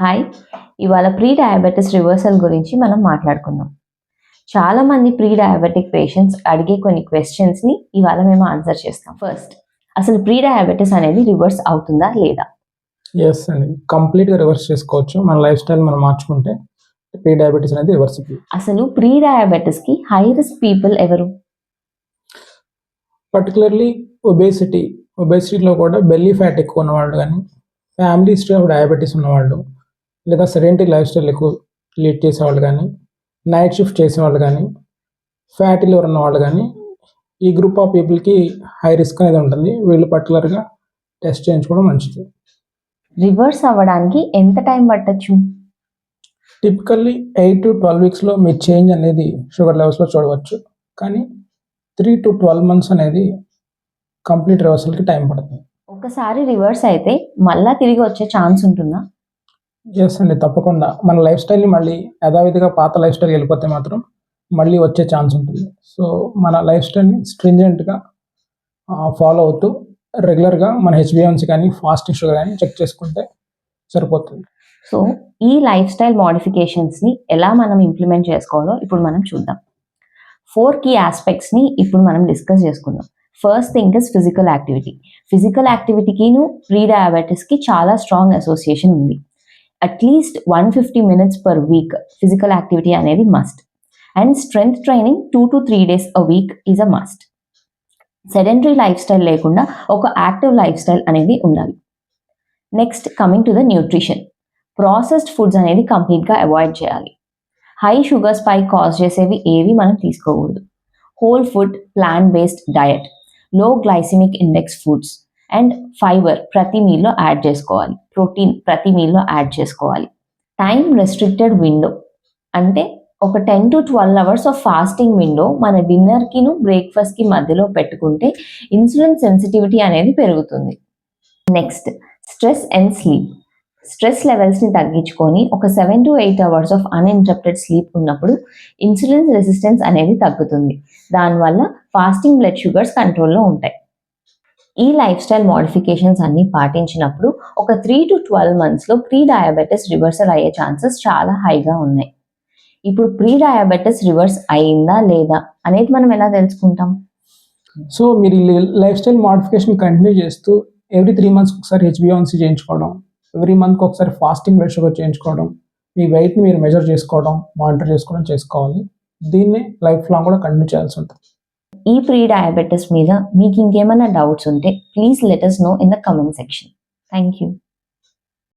Hi. ఇవాళ pre diabetes reversal గురించి మనం మాట్లాడుకుందాం. చాలా మంది ప్రీ డయాబెటిక్ పేషెంట్స్ అడిగే కొన్ని questions ని ఇవాళ మేము ఆన్సర్ చేస్తాం. ఫస్ట్ అసలు ప్రీ డయాబెటిస్ అనేది రివర్స్ అవుతుందా లేదా? ఎస్ అండి కంప్లీట్గా రివర్స్ చేసుకోవచ్చు. మన లైఫ్ స్టైల్ మనం మార్చుకుంటే ప్రీ డయాబెటీస్ అనేది రివర్సిబుల్ అసలు ప్రీ డయాబెటిస్కి హై రిస్క్ పీపుల్ ఎవరు? పర్టికులర్లీ ఒబేసిటీ ఒబేసిటీలో కూడా బెల్లీ ఫ్యాట్ ఎక్కువ ఉన్నవాళ్ళు కానీ ఫ్యామిలీ హిస్టరీ ఆఫ్ డయాబెటీస్ ఉన్నవాళ్ళు లేదా సెడెంటరీ లైఫ్ స్టైల్ ఎక్కువ లీడ్ చేసేవాళ్ళు కానీ నైట్ షిఫ్ట్ చేసేవాళ్ళు కానీ ఫ్యాటీ లివర్ ఉన్నవాళ్ళు కానీ ఈ గ్రూప్ ఆఫ్ పీపుల్కి హై రిస్క్ అనేది ఉంటుంది. వీళ్ళు పర్టికులర్గా టెస్ట్ చేయించుకోవడం మంచిది. రివర్స్ అవ్వడానికి ఎంత టైం పట్టొచ్చు? టిపికల్లీ ఎయిట్ టు ట్వెల్వ్ వీక్స్లో మీ చేంజ్ అనేది షుగర్ లెవెల్స్లో చూడవచ్చు. కానీ త్రీ టు ట్వెల్వ్ మంత్స్ అనేది కంప్లీట్ రివర్సల్కి టైం పడుతుంది. ఒకసారి రివర్స్ అయితే మళ్ళా తిరిగి వచ్చే ఛాన్స్ ఉంటుందా? ఎస్ అండి తప్పకుండా. మన లైఫ్ స్టైల్ని మళ్ళీ యథావిధిగా పాత లైఫ్ స్టైల్ వెళ్ళిపోతే మాత్రం మళ్ళీ వచ్చే ఛాన్స్ ఉంటుంది. సో మన లైఫ్ స్టైల్ని స్ట్రింజెంట్గా ఫాలో అవుతూ రెగ్యులర్గా మన హెచ్బిఎంసీ కానీ ఫాస్టింగ్ షుగర్ కానీ చెక్ చేసుకుంటే సరిపోతుంది. సో ఈ లైఫ్ స్టైల్ మోడిఫికేషన్స్ని ఎలా మనం ఇంప్లిమెంట్ చేసుకోవాలో ఇప్పుడు మనం చూద్దాం. ఫోర్ కీ ఆస్పెక్ట్స్ని ఇప్పుడు మనం డిస్కస్ చేసుకుందాం. First thing is physical activity physical యాక్టివిటీకిను pre కి చాలా స్ట్రాంగ్ అసోసియేషన్ ఉంది. At least one fifty minutes per week physical activity అనేది must. And strength training two to three days a week is a must. Sedentary life style లేకుండా ఒక active life style అనేది ఉండాలి. Next coming to the nutrition. Processed foods అనేది కంప్లీట్గా avoid చేయాలి. High sugar spike cause చేసేవి ఏవి మనం తీసుకోకూడదు. Whole food plant based డయట్లో glycemic index foods and fiber ప్రతి మీల్లో యాడ్ చేసుకోవాలి. ప్రోటీన్ ప్రతి మీల్లో యాడ్ చేసుకోవాలి. టైం రెస్ట్రిక్టెడ్ విండో అంటే ఒక ten to twelve hours of fasting window మన డిన్నర్కిను బ్రేక్ఫాస్ట్కి మధ్యలో పెట్టుకుంటే ఇన్సులిన్ సెన్సిటివిటీ అనేది పెరుగుతుంది. Next stress and sleep. Stress లెవెల్స్ని తగ్గించుకొని ఒక seven to eight hours of uninterrupted sleep ఉన్నప్పుడు ఇన్సులిన్ రెసిస్టెన్స్ అనేది తగ్గుతుంది. దానివల్ల ఫాస్టింగ్ బ్లడ్ షుగర్స్ కంట్రోల్లో ఉంటాయి. ఈ లైఫ్ స్టైల్ మోడిఫికేషన్స్ అన్ని పాటించినప్పుడు ఒక త్రీ టు ట్వెల్వ్ మంత్స్లో ప్రీ డయాబెటిస్ రివర్సల్ అయ్యే ఛాన్సెస్ చాలా హైగా ఉన్నాయి. ఇప్పుడు ప్రీ డయాబెటిస్ రివర్స్ అయిందా లేదా అనేది మనం ఎలా తెలుసుకుంటాం? సో మీరు లైఫ్ స్టైల్ మోడిఫికేషన్ కంటిన్యూ చేస్తూ ఎవ్రీ త్రీ మంత్స్కి ఒకసారి హెచ్బిఎన్సీ చేయించుకోవడం ఎవ్రీ మంత్కి ఒకసారి ఫాస్టింగ్ బ్లడ్ షుగర్ చేయించుకోవడం మీ వెయిట్ని మీరు మెజర్ చేసుకోవడం మానిటర్ చేసుకోవడం చేసుకోవాలి. దీన్ని లైఫ్ లాంగ్ కూడా కంటిన్యూ చేయాల్సి ఉంటుంది. ఈ ప్రీ డయాబెటిస్ మీద మీకు ఇంకేమైనా డౌట్స్ ఉంటే please let know in the comment section thank you